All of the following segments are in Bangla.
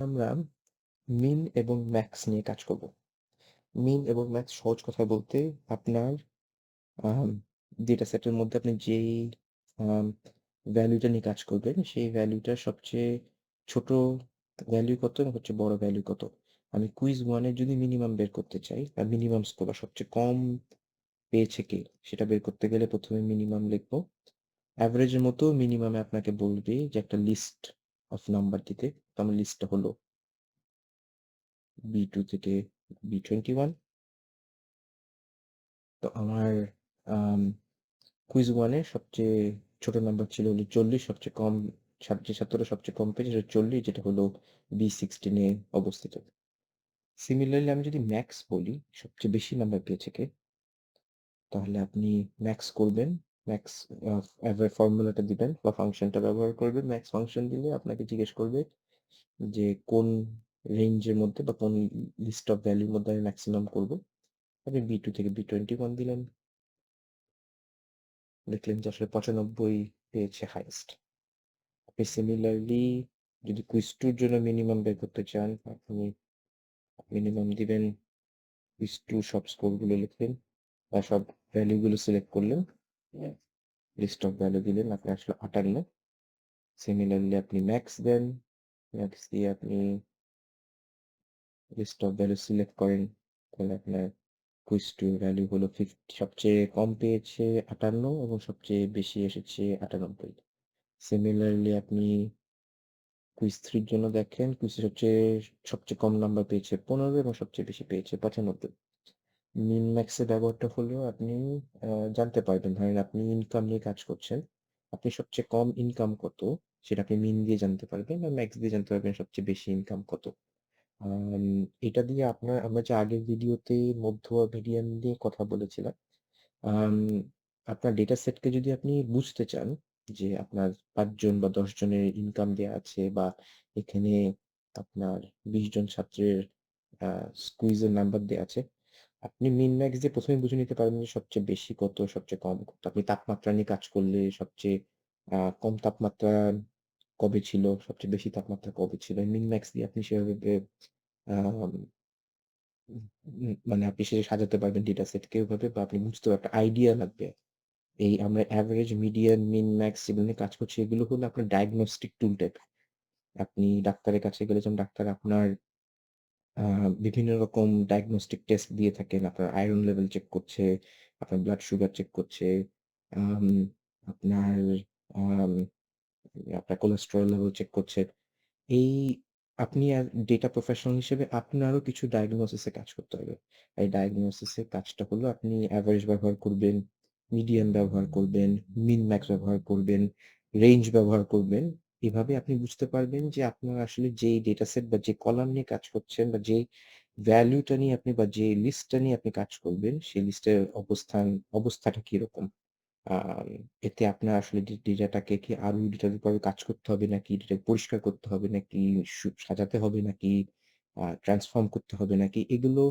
আমরা মিন এবং ম্যাক্স নিয়ে কাজ করব। মিন এবং ম্যাক্স সহজ কথা বলতে আপনার ডেটা সেটের মধ্যে আপনি যেই ভ্যালুটা নিয়ে কাজ করবেন, সেই ভ্যালুটার সবচেয়ে ছোট ভ্যালু কত এবং সবচেয়ে বড় ভ্যালু কত? আমি কুইজ 1 এর যদি মিনিমাম বের করতে চাই বা মিনিমাম স্কোর বা সবচেয়ে কম পেয়েছে কে? সেটা বের করতে গেলে প্রথমে মিনিমাম লিখব অ্যাভারেজের মতো মিনিমামে আপনাকে বলবে যে একটা লিস্ট অফ নাম্বার দিতে। তো আমার লিস্টটা হলো B2 থেকে B21 তো আমার কুইজ ওয়ানে সবচেয়ে ছোট নাম্বার ছিল হলো 40 সবচেয়ে কম ছাত্র যে ছাত্রটা সবচেয়ে কম পেয়েছে সেটা 40 যেটা হলো B16 এ অবস্থিত। সিমিলারলি আমি যদি ম্যাক্স বলি, সবচেয়ে বেশি নাম্বার পেয়েছে কে? তাহলে আপনি ম্যাক্স করবেন। ম্যাক্স ফর্মুলাটা দিবেন বা ফাংশনটা ব্যবহার করবেন। ম্যাক্স ফাংশন দিলে আপনাকে জিজ্ঞেস করবে যে কোন রেঞ্জের মধ্যে বা কোন লিস্ট অফ ভ্যালুর মধ্যে আমি ম্যাক্সিমাম করব। আপনি বি টু থেকে B21 দিলেন। দেখলেন যে আসলে 95 পেয়েছে হাইয়েস্ট। আপনি সিমিলারলি যদি কুইজ টুর জন্য মিনিমাম বের করতে চান, আপনি মিনিমাম দিবেন। কুইজ টু সব স্কোরগুলো লিখলেন বা সব ভ্যালুগুলো সিলেক্ট করলেন। লিস্ট অফ ভ্যালু দিলেন, আপনার আসলো 58 সিমিলারলি আপনি ম্যাক্স দেন। ম্যাক্স দিয়ে আপনি লিস্ট অফ ভ্যালু সিলেক্ট করেন। তাহলে আপনার কুইজ 2 এর ভ্যালু হলো 50 সবচেয়ে কম পেয়েছে 58 এবং সবচেয়ে বেশি এসেছে 98 সিমিলারলি আপনি কুইজ 3 এর জন্য দেখেন, কুইজে সবচেয়ে সবচেয়ে কম নাম্বার পেয়েছে 15 এবং সবচেয়ে বেশি পেয়েছে 95 মিন ম্যাক্স এর ব্যবহারটা হলো আপনি, আ, জানতে পারবেন ধরেন আপনি ইনকাম নিয়ে কাজ করছেন। আপনি সবচেয়ে কম ইনকাম কত? সেটা আপনি মিন দিয়ে জানতে পারবেন বা ম্যাক্স দিয়ে জানতে পারবেন সবচেয়ে বেশি ইনকাম কত? এটা দিয়ে আপনার, আমরা যে আগের ভিডিওতে মধ্য মিডিয়ান নিয়ে কথা বলেছিলাম। আপনার ডেটা সেটকে যদি আপনি বুঝতে চান যে আপনার পাঁচজন বা ১০ জনের ইনকাম দেয়া আছে বা এখানে আপনার ২০ জন ছাত্রের স্কুইজের নাম্বার দেয়া আছে। আপনি মিন ম্যাক্স দিয়ে ১ম এ বুঝে নিতে পারবেন যে সবচেয়ে বেশি কত, সবচেয়ে কম কত। আপনি তাপমাত্রা নিয়ে কাজ করলে সবচেয়ে কম তাপমাত্রা কবে ছিল, সবচেয়ে বেশি তাপমাত্রা কবে ছিল। মিন ম্যাক্স দিয়ে আপনি সেভাবে মানে আপনি সেটা সাজাতে পারবেন ডেটা সেটকে ওভাবে বা আপনি বুঝতে পারবেন একটা আইডিয়া লাগবে। এই আমরা এভারেজ, মিডিয়ান, মিন, ম্যাক্স এগুলো নিয়ে কাজ করছি এগুলো হলো আপনার ডায়াগনস্টিক টুল টাইপ। আপনি ডাক্তারের কাছে গেলে যেমন ডাক্তার আপনার বিভিন্ন রকম ডায়াগনস্টিক টেস্ট দিয়ে থাকেন। আপনার আয়রন লেভেল চেক করছে, আপনার ব্লাড সুগার চেক করছে, আপনার আপনার কোলেস্টেরল লেভেল চেক করছে। এই আপনি আর ডেটা প্রফেশনাল হিসেবে আপনারও কিছু ডায়াগনোসিস কাজ করতে হবে। এই ডায়াগনোসিস এর কাজটা হলো আপনি অ্যাভারেজ ব্যবহার করবেন, মিডিয়াম ব্যবহার করবেন, মিন ম্যাক্স ব্যবহার করবেন, রেঞ্জ ব্যবহার করবেন। এভাবে আপনি বুঝতে পারবেন যে আপনার আসলে যেই ডেটা সেট বা যে কলাম নিয়ে কাজ করছেন বা যেই ভ্যালুটা নিয়ে আপনি বা যে লিস্টটা নিয়ে আপনি কাজ করবেন, সেই লিস্টের অবস্থান অবস্থাটা কীরকম? এতে আপনার আসলে ডেটাটাকে কি আরও ডিটেইলভাবে কাজ করতে হবে নাকি ডেটা পরিষ্কার করতে হবে নাকি সাজাতে হবে নাকি ট্রান্সফর্ম করতে হবে নাকি এগুলো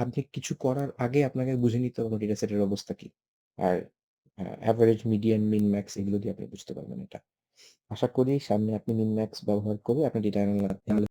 আপনি কিছু করার আগে আপনাকে বুঝে নিতে হবে ডেটা সেটের অবস্থা কি। আর uh average, median, mean, max এগুলো দিয়ে আপনি বুঝতে পারবেন এটা। আশা করি সামনে আপনি মিনম্যাক্স ব্যবহার করে আপনি ডেটা